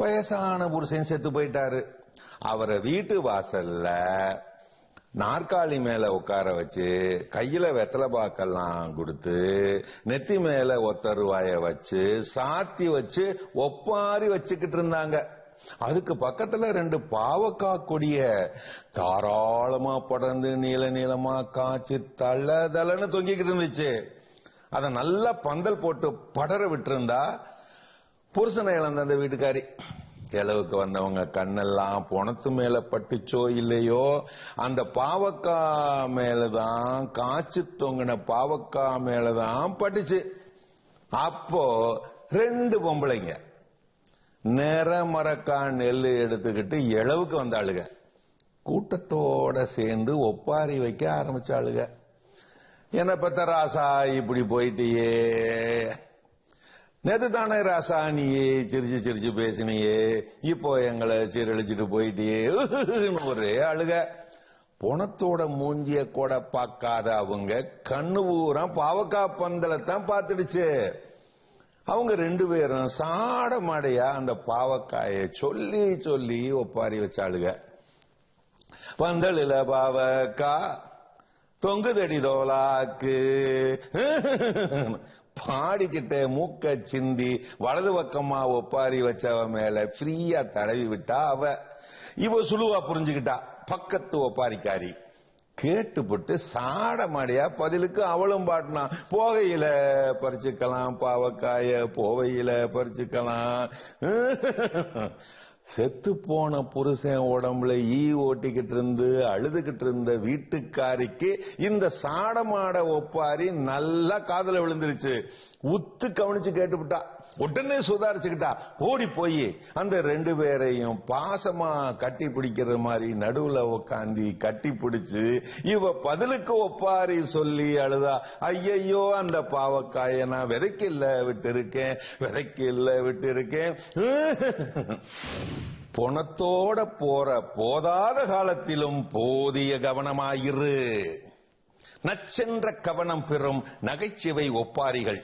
வயசான புருஷன் செத்து போயிட்டாரு. அவரை வீட்டு வாசல்ல நாற்காலி மேல உட்கார வச்சு கையில வெத்தலை பாக்கெல்லாம் கொடுத்து நெத்தி மேல ஒத்தருவாய வச்சு சாத்தி வச்சு ஒப்பாரி வச்சுக்கிட்டு இருந்தாங்க. அதுக்கு பக்கத்துல ரெண்டு பாவக்கா கொடிய தாராளமா படர்ந்து நீல நீளமா காய்ச்சி தள்ள தளன்னு தொங்கிக்கிட்டு இருந்துச்சு. அத நல்லா பந்தல் போட்டு படர விட்டிருந்தா புருஷனை இழந்த அந்த வீட்டுக்காரி. கிழவுக்கு வந்தவங்க கண்ணெல்லாம் புணத்து மேல பட்டுச்சோ இல்லையோ அந்த பாவக்கா மேலதான் காய்ச்சி தொங்கின பாவக்கா மேலதான் பட்டுச்சு. அப்போ ரெண்டு பொம்பளைங்க. நிறமரக்கா நெல் எடுத்துக்கிட்டு இளவுக்கு வந்தாளுங்க கூட்டத்தோட சேர்ந்து ஒப்பாரி வைக்க ஆரம்பிச்சாளுங்க என்ன பத்த ராசா இப்படி போயிட்டியே. நேற்று தானே ராசானியே சிரிச்சு சிரிச்சு பேசினியே. இப்போ எங்களை சீரழிச்சிட்டு போயிட்டியே. ஒரே அழுக. புணத்தோட மூஞ்சிய கூட பார்க்காத அவங்க கண்ணு ஊரம் பாவக்கா பந்தலத்தான் பார்த்துடுச்சு. அவங்க ரெண்டு பேரும் சாட மாடையா அந்த பாவக்காய சொல்லி சொல்லி ஒப்பாரி வச்சாளுக பந்தலில பாவக்கா தொங்குதடி தோலாக்கு. பாடிக்கிட்ட மூக்க சிந்தி வலது பக்கமா ஒப்பாரி வச்சவ மேல ஃப்ரீயா தடவி விட்டா அவ. இவ சுழுவா புரிஞ்சுக்கிட்டா. பக்கத்து ஒப்பாரிக்காரி. கேட்டுப்பட்டு சாட மாடியா பதிலுக்கு அவளும் பாட்டினா போகையில பறிச்சுக்கலாம் பாவக்காய போவையில பறிச்சுக்கலாம். செத்து போன புருஷன் உடம்புல ஈ ஓட்டிக்கிட்டு இருந்து அழுதுகிட்டு இருந்த வீட்டுக்காரிக்கு இந்த சாடமாட ஒப்பாரி நல்லா காதல விழுந்துருச்சு. உத்து கவனிச்சு கேட்டுவிட்டா உடனே சுதாரிச்சுக்கிட்டா. ஓடி போய் அந்த ரெண்டு பேரையும் பாசமா கட்டி பிடிக்கிற மாதிரி நடுவுல உக்காந்தி கட்டி பிடிச்சு இவ பதிலுக்கு ஒப்பாரி சொல்லி அழுதா. ஐயையோ அந்த பாவக்காய நான் விதைக்கல விட்டு இருக்கேன் விதைக்கல விட்டு இருக்கேன் பொணத்தோட போற போதாத காலத்திலும் போதிய கவனமாயிரு. நச்சென்ற கவனம் பெறும் நகைச்சுவை ஒப்பாரிகள்.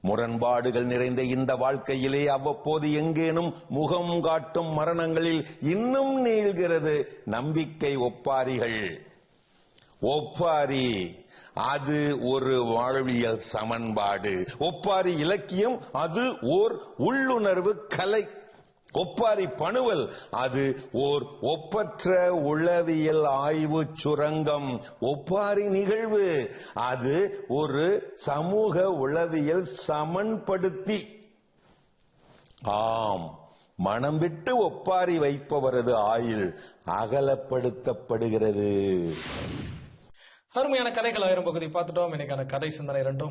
முரண்பாடுகள் நிறைந்த இந்த வாழ்க்கையிலே அவ்வப்போது எங்கேனும் முகம் காட்டும் மரணங்களில் இன்னும் நீள்கிறது நம்பிக்கை ஒப்பாரிகள். ஒப்பாரி அது ஒரு வாழ்வியல் சமன்பாடு. ஒப்பாரி இலக்கியம் அது ஓர் உள்ளுணர்வு கலை. ஒப்பாரி பணுவல். அது ஓர் ஒப்பற்ற உளவியல் ஆய்வு சுரங்கம். ஒப்பாரி நிகழ்வு. அது ஒரு சமூக உளவியல் சமன்படுத்தி. ஆம். மனம் விட்டு ஒப்பாரி வைப்பவரது ஆயுள் அகலப்படுத்தப்படுகிறது. அருமையான கதைகள் ஆயிரம் பகுதி. பார்த்துட்டோம். இன்னைக்கான கதை சிந்தனை ரெண்டும்